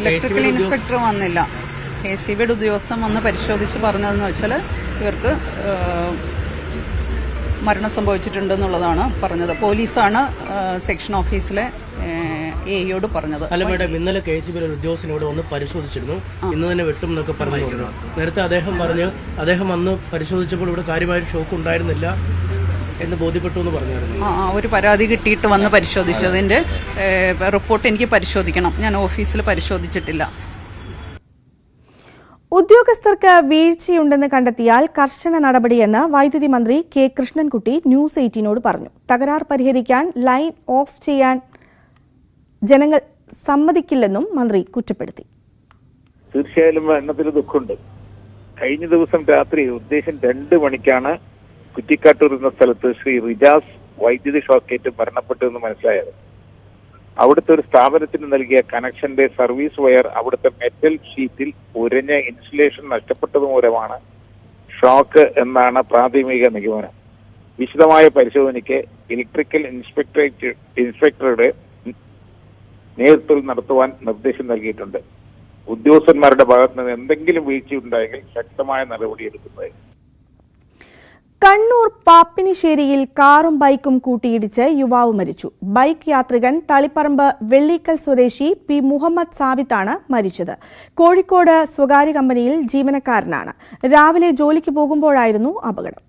ഇലക്ട്രിക്കൽ ഇൻസ്പെക്ടർ വന്നില്ല. കെ സി ബിയുടെ ഉദ്യോഗസ്ഥൻ വന്ന് പരിശോധിച്ച് പറഞ്ഞതെന്ന് വെച്ചാൽ ഇവർക്ക് മരണം സംഭവിച്ചിട്ടുണ്ടെന്നുള്ളതാണ് പറഞ്ഞത്. പോലീസാണ് സെക്ഷൻ ഓഫീസിലെ എയോട് പറഞ്ഞത്. അല്ല മേഡം ഇന്നലെ കെ സി ബി ഉദ്യോഗസ്ഥനോട് വന്ന് പരിശോധിച്ചിരുന്നു. ഇന്ന് തന്നെ വെട്ടും എന്നൊക്കെ പറഞ്ഞിരുന്നു നേരത്തെ അദ്ദേഹം പറഞ്ഞു അദ്ദേഹം വന്ന് പരിശോധിച്ചപ്പോൾ ഇവിടെ കാര്യമായ ഷോക്ക് ഉണ്ടായിരുന്നില്ല എന്ന് ബോധ്യപ്പെട്ടു എന്ന് പറഞ്ഞായിരുന്നു. ആ ഒരു പരാതി കിട്ടിയിട്ട് വന്ന് പരിശോധിച്ചതിന്റെ റിപ്പോർട്ട് എനിക്ക് പരിശോധിക്കണം. ഞാൻ ഓഫീസിൽ പരിശോധിച്ചിട്ടില്ല. ഉദ്യോഗസ്ഥർക്ക് വീഴ്ചയുണ്ടെന്ന് കണ്ടെത്തിയാൽ കർശന നടപടിയെന്ന് വൈദ്യുതി മന്ത്രി കെ കൃഷ്ണൻകുട്ടി ന്യൂസ് എയ്റ്റീനോട് പറഞ്ഞു. തകരാർ പരിഹരിക്കാൻ ലൈൻ ഓഫ് ചെയ്യാൻ ജനങ്ങൾ സമ്മതിക്കില്ലെന്നും മന്ത്രി കുറ്റപ്പെടുത്തി. തീർച്ചയായും എണ്ണത്തിൽ ദുഃഖമുണ്ട്. കഴിഞ്ഞ ദിവസം രാത്രി ഉദ്ദേശം രണ്ട് മണിക്കാണ് കുറ്റിക്കാട്ടൂർ എന്ന സ്ഥലത്ത് ശ്രീ റിജാസ് വൈദ്യുതി ഷോക്കേറ്റ് മരണപ്പെട്ടു എന്ന് മനസ്സിലായത്. അവിടുത്തെ ഒരു സ്ഥാപനത്തിന് നൽകിയ കണക്ഷന്റെ സർവീസ് വയർ അവിടുത്തെ മെറ്റൽ ഷീറ്റിൽ ഉരഞ്ഞ ഇൻസുലേഷൻ നഷ്ടപ്പെട്ടത് മൂലമാണ് ഷോക്ക് എന്നാണ് പ്രാഥമിക നിഗമനം. വിശദമായ പരിശോധനയ്ക്ക് ഇലക്ട്രിക്കൽ ഇൻസ്പെക്ടറേറ്റ് ഇൻസ്പെക്ടറുടെ നേതൃത്വം നടത്തുവാൻ നിർദ്ദേശം നൽകിയിട്ടുണ്ട്. ഉദ്യോഗസ്ഥന്മാരുടെ ഭാഗത്ത് നിന്ന് എന്തെങ്കിലും വീഴ്ചയുണ്ടായെങ്കിൽ ശക്തമായ നടപടിയെടുക്കുന്നതായിരിക്കും. കണ്ണൂർ പാപ്പിനിശ്ശേരിയിൽ കാറും ബൈക്കും കൂട്ടിയിടിച്ച് യുവാവ് മരിച്ചു. ബൈക്ക് യാത്രികൻ തളിപ്പറമ്പ് വെള്ളിക്കൽ സ്വദേശി പി മുഹമ്മദ് സാബിത്താണ് മരിച്ചത്. കോഴിക്കോട് സ്വകാര്യ കമ്പനിയിൽ ജീവനക്കാരനാണ്. രാവിലെ ജോലിക്ക് പോകുമ്പോഴായിരുന്നു അപകടം.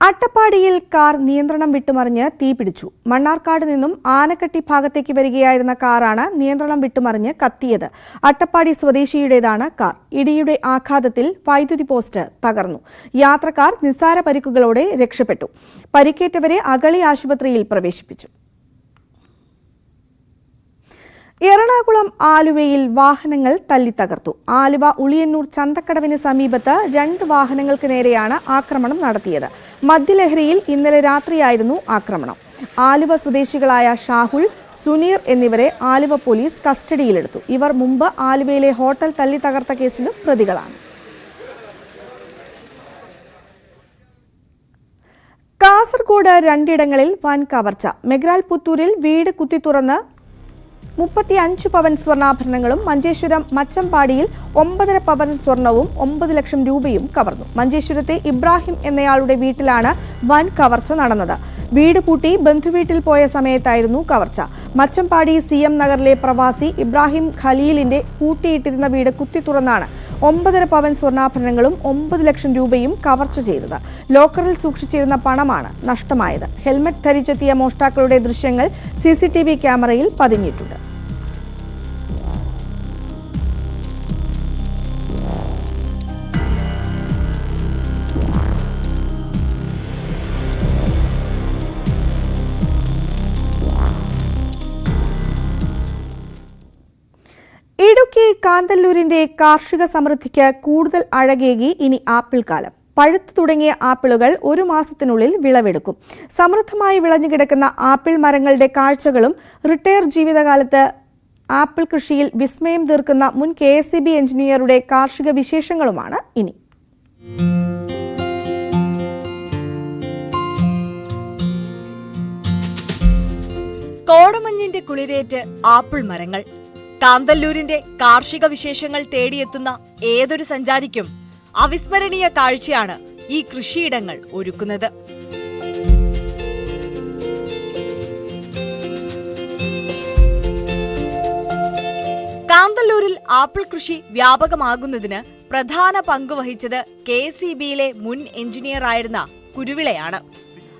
അട്ടപ്പാടിയിൽ കാർ നിയന്ത്രണം വിട്ടുമറിഞ്ഞ് തീപിടിച്ചു മണ്ണാർക്കാട് നിന്നും ആനക്കട്ടി ഭാഗത്തേക്ക് വരികയായിരുന്ന കാറാണ് നിയന്ത്രണം വിട്ടുമറിഞ്ഞ് കത്തിയത്. അട്ടപ്പാടി സ്വദേശിയുടേതാണ് കാർ. ഇടിയുടെ ആഘാതത്തിൽ വൈദ്യുതി പോസ്റ്റ് തകർന്നു. യാത്രക്കാർ നിസ്സാര പരിക്കുകളോടെ രക്ഷപ്പെട്ടു. പരിക്കേറ്റവരെ അഗളി ആശുപത്രിയിൽ പ്രവേശിപ്പിച്ചു. എറണാകുളം ആലുവയിൽ വാഹനങ്ങൾ തല്ലിത്തകർത്തു. ആലുവ ഉളിയന്നൂർ ചന്തക്കടവിന് സമീപത്ത് രണ്ട് വാഹനങ്ങൾക്ക് നേരെയാണ് ആക്രമണം നടത്തിയത്. മദ്യലഹരിയിൽ ഇന്നലെ രാത്രിയായിരുന്നു ആക്രമണം. ആലുവ സ്വദേശികളായ ഷാഹുൽ സുനീർ എന്നിവരെ ആലുവ പോലീസ് കസ്റ്റഡിയിലെടുത്തു. ഇവർ മുമ്പ് ആലുവയിലെ ഹോട്ടൽ തല്ലി തകർത്ത കേസിലും പ്രതികളാണ്. കാസർഗോഡ് രണ്ടിടങ്ങളിൽ വൻ കവർച്ച. മെഗ്രാൽ പുത്തൂരിൽ വീട് കുത്തി തുറന്ന് മുപ്പത്തിയഞ്ച് പവൻ സ്വർണാഭരണങ്ങളും മഞ്ചേശ്വരം മച്ചമ്പാടിയിൽ ഒമ്പതര പവൻ സ്വർണവും ഒമ്പത് ലക്ഷം രൂപയും കവർന്നു. മഞ്ചേശ്വരത്തെ ഇബ്രാഹിം എന്നയാളുടെ വീട്ടിലാണ് വൻ കവർച്ച നടന്നത്. വീട് പൂട്ടി ബന്ധുവീട്ടിൽ പോയ സമയത്തായിരുന്നു കവർച്ച. മച്ചമ്പാടി സി എം നഗറിലെ പ്രവാസി ഇബ്രാഹിം ഖലീലിന്റെ പൂട്ടിയിട്ടിരുന്ന വീട് കുത്തി തുറന്നാണ് ഒമ്പതര പവൻ സ്വർണാഭരണങ്ങളും ഒമ്പത് ലക്ഷം രൂപയും കവർച്ച ചെയ്തത്. ലോക്കറിൽ സൂക്ഷിച്ചിരുന്ന പണമാണ് നഷ്ടമായത്. ഹെൽമറ്റ് ധരിച്ചെത്തിയ മോഷ്ടാക്കളുടെ ദൃശ്യങ്ങൾ സി ക്യാമറയിൽ പതിഞ്ഞിട്ടുണ്ട്. ഇടുക്കി കാന്തല്ലൂരിന്റെ കാർഷിക സമൃദ്ധിക്ക് കൂടുതൽ അഴകേകി ഇനി ആപ്പിൾ കാലം പഴുത്തു തുടങ്ങിയ ആപ്പിളുകൾ ഒരു മാസത്തിനുള്ളിൽ വിളവെടുക്കും. സമൃദ്ധമായി വിളഞ്ഞു കിടക്കുന്ന ആപ്പിൾ മരങ്ങളുടെ കാഴ്ചകളും റിട്ടയർ ജീവിതകാലത്ത് ആപ്പിൾ കൃഷിയിൽ വിസ്മയം തീർക്കുന്ന മുൻ കെ എസ് സി ബി എഞ്ചിനീയറുടെ കാർഷിക വിശേഷങ്ങളുമാണ് ഇനി. കോടമഞ്ഞിന്റെ കുളിരേറ്റ് ആപ്പിൾ മരങ്ങൾ. കാന്തല്ലൂരിന്റെ കാർഷിക വിശേഷങ്ങൾ തേടിയെത്തുന്ന ഏതൊരു സഞ്ചാരിക്കും അവിസ്മരണീയ കാഴ്ചയാണ് ഈ കൃഷിയിടങ്ങൾ ഒരുക്കുന്നത്. കാന്തല്ലൂരിൽ ആപ്പിൾ കൃഷി വ്യാപകമാകുന്നതിന് പ്രധാന പങ്ക് വഹിച്ചത് കെ സി ബിയിലെ മുൻ എഞ്ചിനീയറായിരുന്ന കുരുവിളയാണ്.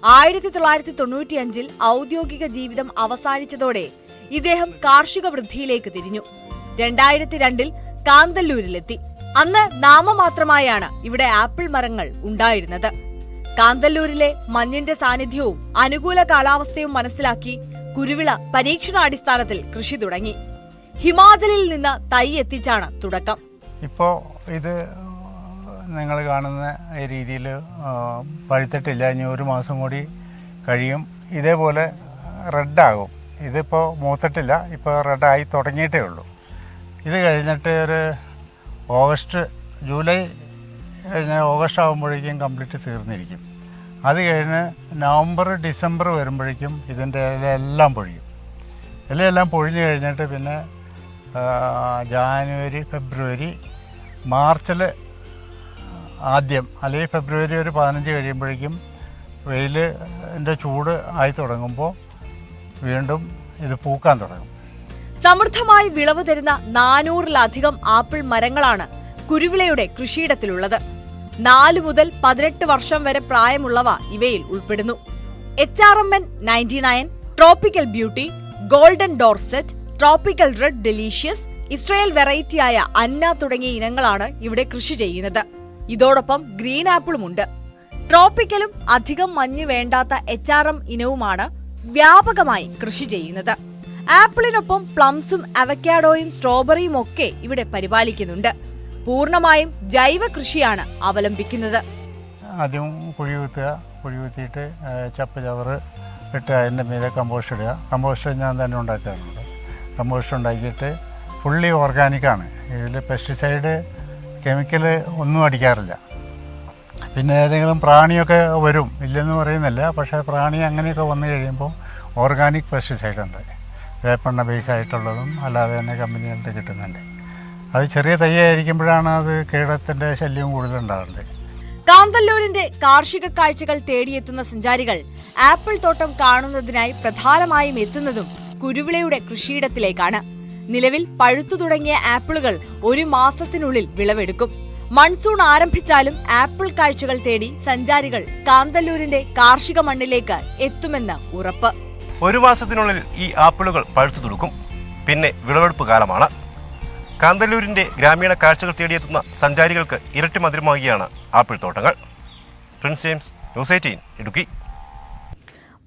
ആയിരത്തി തൊള്ളായിരത്തി തൊണ്ണൂറ്റിയഞ്ചിൽ ഔദ്യോഗിക ജീവിതം അവസാനിച്ചതോടെ ഇദ്ദേഹം കാർഷിക വൃദ്ധിയിലേക്ക് തിരിഞ്ഞു. രണ്ടായിരത്തി രണ്ടിൽ കാന്തല്ലൂരിലെത്തി. അന്ന് നാമമാത്രമായാണ് ഇവിടെ ആപ്പിൾ മരങ്ങൾ ഉണ്ടായിരുന്നത്. കാന്തല്ലൂരിലെ മഞ്ഞിന്റെ സാന്നിധ്യവും അനുകൂല കാലാവസ്ഥയും മനസ്സിലാക്കി കുരുവിള പരീക്ഷണാടിസ്ഥാനത്തിൽ കൃഷി തുടങ്ങി. ഹിമാചലിൽ നിന്ന് തൈ എത്തിച്ചാണ് തുടക്കം. ഇപ്പോ ഇത് നിങ്ങൾ കാണുന്ന രീതിയിൽ പഴുത്തിട്ടില്ല ഇനി ഒരു മാസം കൂടി കഴിയും. ഇതേപോലെ റെഡാകും. ഇതിപ്പോൾ മൂത്തിട്ടില്ല ഇപ്പോൾ റെഡായി തുടങ്ങിയിട്ടേ ഉള്ളൂ. ഇത് കഴിഞ്ഞിട്ട് ഒരു ഓഗസ്റ്റ് ജൂലൈ കഴിഞ്ഞ ഓഗസ്റ്റ് ആകുമ്പോഴേക്കും കംപ്ലീറ്റ് തീർന്നിരിക്കും. അത് കഴിഞ്ഞ് നവംബർ ഡിസംബർ വരുമ്പോഴേക്കും ഇതിന്റെ ഇലയെല്ലാം പൊഴിയും. ഇലയെല്ലാം പൊഴിഞ്ഞു കഴിഞ്ഞിട്ട് പിന്നെ ജാനുവരി ഫെബ്രുവരി മാർച്ചിൽ ആദ്യം അല്ലെങ്കിൽ ഫെബ്രുവരി ഒരു പതിനഞ്ച് കഴിയുമ്പോഴേക്കും വെയിലിന്റെ ചൂട് ആയി തുടങ്ങുമ്പോൾ വീണ്ടും ഇത് പൂക്കാൻ തുടങ്ങും. സമൃദ്ധമായി വിളവ് തരുന്ന നാനൂറിലധികം ആപ്പിൾ മരങ്ങളാണ് കുരുവിളയുടെ കൃഷിയിടത്തിലുള്ളത്. നാല് മുതൽ പതിനെട്ട് വർഷം വരെ പ്രായമുള്ളവ ഇവയിൽ ഉൾപ്പെടുന്നു. H R M N ninety nine tropical beauty golden Dorsett tropical red delicious Israel വെറൈറ്റിയായ Anna തുടങ്ങിയ ഇനങ്ങളാണ് ഇവിടെ കൃഷി ചെയ്യുന്നത്. ഇതോടൊപ്പം ഗ്രീൻ ആപ്പിളുമുണ്ട്. ട്രോപ്പിക്കലും അധികം മഞ്ഞ് വേണ്ടാത്ത എച്ച് ആർ എം ഇനവുമാണ് വ്യാപകമായി കൃഷി ചെയ്യുന്നത്. ആപ്പിളിനൊപ്പം പ്ലംസും അവക്കാഡോയും സ്ട്രോബെറിയും ഒക്കെ ഇവിടെ പരിപാലിക്കുന്നുണ്ട്. പൂർണമായും ജൈവ കൃഷിയാണ് അവലംബിക്കുന്നത്. ആദ്യം കുഴി കുത്തുക കുഴി കുത്തിയിട്ട് ചപ്പ് ചവറ് ഇട്ട് അതിന്റെ മീതെ കമ്പോസ്റ്റ് ഇടുക. കമ്പോസ്റ്റ് ഞാൻ തന്നെ ഉണ്ടാക്കാറുണ്ട്. കമ്പോസ്റ്റ് ഉണ്ടാക്കിയിട്ട് ഫുള്ളി ഓർഗാനിക്കാണ് ഇതിൽ പെസ്റ്റിസൈഡ് കെമിക്കൽ ഒന്നും അടിക്കാറില്ല. പിന്നെ ഏതെങ്കിലും പ്രാണിയൊക്കെ വരും ഇല്ലെന്ന് പറയുന്നില്ല. പക്ഷേ പ്രാണി അങ്ങനെയൊക്കെ വന്നു കഴിയുമ്പോൾ ഓർഗാനിക് പെസ്റ്റിസൈഡ് ഉണ്ട്. വേപ്പെണ്ണ ബേസ് ആയിട്ടുള്ളതും അല്ലാതെ തന്നെ കമ്പനികളുടെ കിട്ടുന്നുണ്ട്. അത് ചെറിയ തയ്യായിരിക്കുമ്പോഴാണ് അത് കീടത്തിന്റെ ശല്യം കൂടുതലുണ്ടാകുന്നത്. കാന്തല്ലൂരിന്റെ കാർഷിക കാഴ്ചകൾ തേടിയെത്തുന്ന സഞ്ചാരികൾ ആപ്പിൾ തോട്ടം കാണുന്നതിനായി പ്രധാനമായും എത്തുന്നതും കുരുവിളയുടെ കൃഷിയിടത്തിലേക്കാണ്. നിലവിൽ പഴുത്തു തുടങ്ങിയ ആപ്പിളുകൾ ഒരു മാസത്തിനുള്ളിൽ വിളവെടുക്കും. മൺസൂൺ ആരംഭിച്ചാലും ആപ്പിൾ കാഴ്ചകൾ തേടി സഞ്ചാരികൾ കാന്തല്ലൂരിന്റെ കാർഷിക മണ്ണിലേക്ക് എത്തുമെന്ന് ഉറപ്പ്. ഒരു മാസത്തിനുള്ളിൽ ഈ ആപ്പിളുകൾ പഴുത്തു തുടുക്കും. പിന്നെ വിളവെടുപ്പ് കാലമാണ്. കാന്തല്ലൂരിന്റെ ഗ്രാമീണ കാഴ്ചകൾ തേടിയെത്തുന്ന സഞ്ചാരികൾക്ക് ഇരട്ടി മധുരമാകുകയാണ് ആപ്പിൾ തോട്ടങ്ങൾ. Prince James News Eighteen Idukki.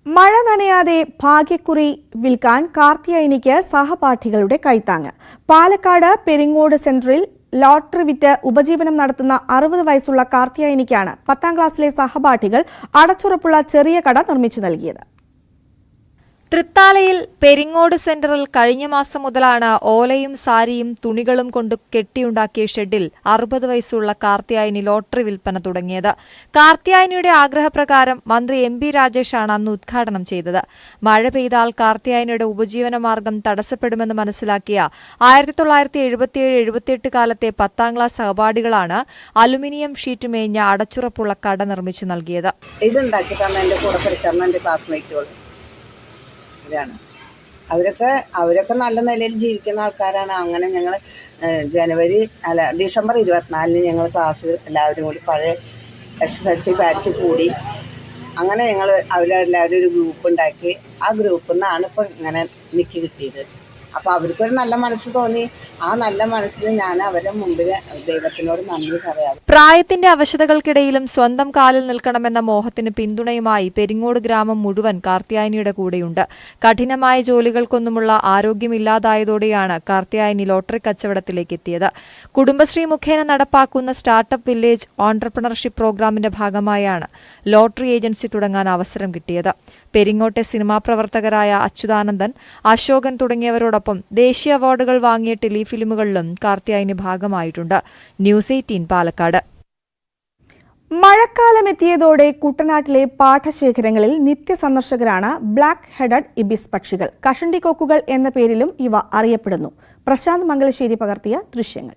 മഴ നനയാതെ ഭാഗ്യക്കുറി വിൽക്കാൻ കാർത്തിയായനിക്ക് സഹപാഠികളുടെ കൈത്താങ്ങ്. പാലക്കാട് പെരിങ്ങോട് സെന്ററിൽ ലോട്ടറി വിറ്റ് ഉപജീവനം നടത്തുന്ന അറുപത് വയസ്സുള്ള കാർത്തിയായനിക്കാണ് പത്താം ക്ലാസ്സിലെ സഹപാഠികൾ അടച്ചുറപ്പുള്ള ചെറിയ കട നിർമ്മിച്ചു നൽകിയത്. തൃത്താലയിൽ പെരിങ്ങോട് സെന്ററിൽ കഴിഞ്ഞ മാസം മുതലാണ് ഓലയും സാരിയും തുണികളും കൊണ്ട് കെട്ടിയുണ്ടാക്കിയ ഷെഡിൽ അറുപത് വയസ്സുള്ള കാർത്തിയായനി ലോട്ടറി വിൽപ്പന തുടങ്ങിയത്. കാർത്തിയായനിയുടെ ആഗ്രഹപ്രകാരം മന്ത്രി എം പി രാജേഷാണ് അന്ന് ഉദ്ഘാടനം ചെയ്തത്. മഴ പെയ്താൽ കാർത്തിയായനിയുടെ ഉപജീവന മാർഗം തടസ്സപ്പെടുമെന്ന് മനസ്സിലാക്കിയ ആയിരത്തി തൊള്ളായിരത്തി എഴുപത്തിയേഴ് എഴുപത്തിയെട്ട് കാലത്തെ പത്താം ക്ലാസ് സഹപാഠികളാണ് അലുമിനിയം ഷീറ്റ് മേഞ്ഞ അടച്ചുറപ്പുള്ള കട നിർമ്മിച്ചു നൽകിയത്. ഇതുണ്ടാക്കി തന്ന എന്റെ കൂടെ എന്റെ ക്ലാസ്മേറ്റുകൾ ഇതാണ് അവരൊക്കെ അവരൊക്കെ നല്ല നിലയിൽ ജീവിക്കുന്ന ആൾക്കാരാണ്. അങ്ങനെ ഞങ്ങൾ ജനുവരി അല്ല ഡിസംബർ ഇരുപത്തിനാലിന് ഞങ്ങൾ ക്ലാസ് എല്ലാവരും കൂടി പഴയ S S L C batch കൂടി. അങ്ങനെ ഞങ്ങൾ അവരെല്ലാവരും ഒരു ഗ്രൂപ്പ് ഉണ്ടാക്കി. ആ ഗ്രൂപ്പിൽ നിന്നാണ് ഇപ്പം ഇങ്ങനെ എനിക്ക് കിട്ടിയത്. അപ്പോൾ അവർക്കൊരു നല്ല മനസ്സ് തോന്നി. ആ നല്ല മനസ്സിൽ ഞാൻ അവരുടെ മുമ്പിൽ ദൈവത്തിനോട് നന്ദി പറയാം പ്രായത്തിന്റെ അവശതകൾക്കിടയിലും സ്വന്തം കാലിൽ നിൽക്കണമെന്ന മോഹത്തിന് പിന്തുണയുമായി പെരിങ്ങോട് ഗ്രാമം മുഴുവൻ കാർത്തിയായനിയുടെ കൂടെയുണ്ട്. കഠിനമായ ജോലികൾക്കൊന്നുമുള്ള ആരോഗ്യമില്ലാതായതോടെയാണ് കാർത്തിയായനി ലോട്ടറി കച്ചവടത്തിലേക്ക് എത്തിയത്. കുടുംബശ്രീ മുഖേന നടപ്പാക്കുന്ന സ്റ്റാർട്ടപ്പ് വില്ലേജ് ഓൺടർപ്രണർഷിപ്പ് പ്രോഗ്രാമിന്റെ ഭാഗമായാണ് ലോട്ടറി ഏജൻസി തുടങ്ങാൻ അവസരം കിട്ടിയത്. പെരിങ്ങോട്ടെ സിനിമാ പ്രവർത്തകരായ അച്യുതാനന്ദൻ അശോകൻ തുടങ്ങിയവരോടൊപ്പം ദേശീയ അവാർഡുകൾ വാങ്ങിയ ടെലിഫിലിമുകളിലും കാർത്തിയായനി ഭാഗമായിട്ടുണ്ട്. News eighteen Palakkad. മഴക്കാലമെത്തിയതോടെ കുട്ടനാട്ടിലെ പാഠശേഖരങ്ങളിൽ നിത്യസന്ദർശകരാണ് ബ്ലാക്ക് ഹെഡഡ് ഇബിസ് പക്ഷികൾ. കഷണ്ടിക്കൊക്കുകൾ എന്ന പേരിലും ഇവ അറിയപ്പെടുന്നു. പ്രശാന്ത് മംഗലശ്ശേരി പകർത്തിയ ദൃശ്യങ്ങൾ.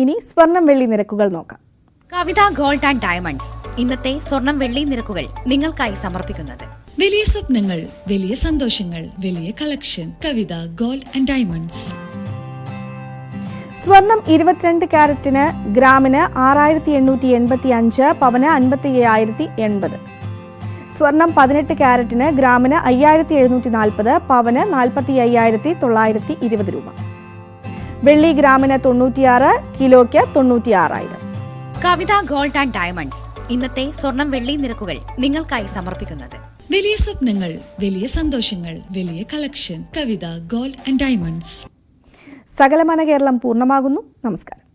ഇനി സ്വർണം വെള്ളി നിരക്കുകൾ നോക്കാം. Kavitha gold and diamonds. ഇന്നത്തെ സ്വർണം വെള്ളി നിരക്കുകൾ നിങ്ങൾക്കായി സമർപ്പിക്കുന്നത്. വലിയ സ്വപ്നങ്ങൾ വലിയ സന്തോഷങ്ങൾ വലിയ collection. Kavitha gold and diamonds. സ്വർണം ഇരുപത്തിരണ്ട് ക്യാരറ്റിന് ഗ്രാമിന് ആറായിരത്തി എണ്ണൂറ്റി എൺപത്തി അഞ്ച് പവന് അൻപത്തി അയ്യായിരത്തി എൺപത് സ്വർണം പതിനെട്ട് ക്യാരറ്റിന് ഗ്രാമിന് അയ്യായിരത്തി എഴുന്നൂറ്റി നാൽപ്പത് പവന് നാൽപ്പത്തി അയ്യായിരത്തി തൊള്ളായിരത്തി ഇരുപത് രൂപ. വെള്ളി ഗ്രാമിന് തൊണ്ണൂറ്റിയാറ് കിലോയ്ക്ക് തൊണ്ണൂറ്റിയാറായിരം. Kavitha gold and diamonds. ഇന്നത്തെ സ്വർണം വെള്ളി നിരക്കുകൾ നിങ്ങൾക്കായി സമർപ്പിക്കുന്നത്. വലിയ സ്വപ്നങ്ങൾ വലിയ സന്തോഷങ്ങൾ വലിയ collection. Kavitha gold and diamonds. സകലമാന കേരളം പൂർണമാകുന്നു. നമസ്കാരം.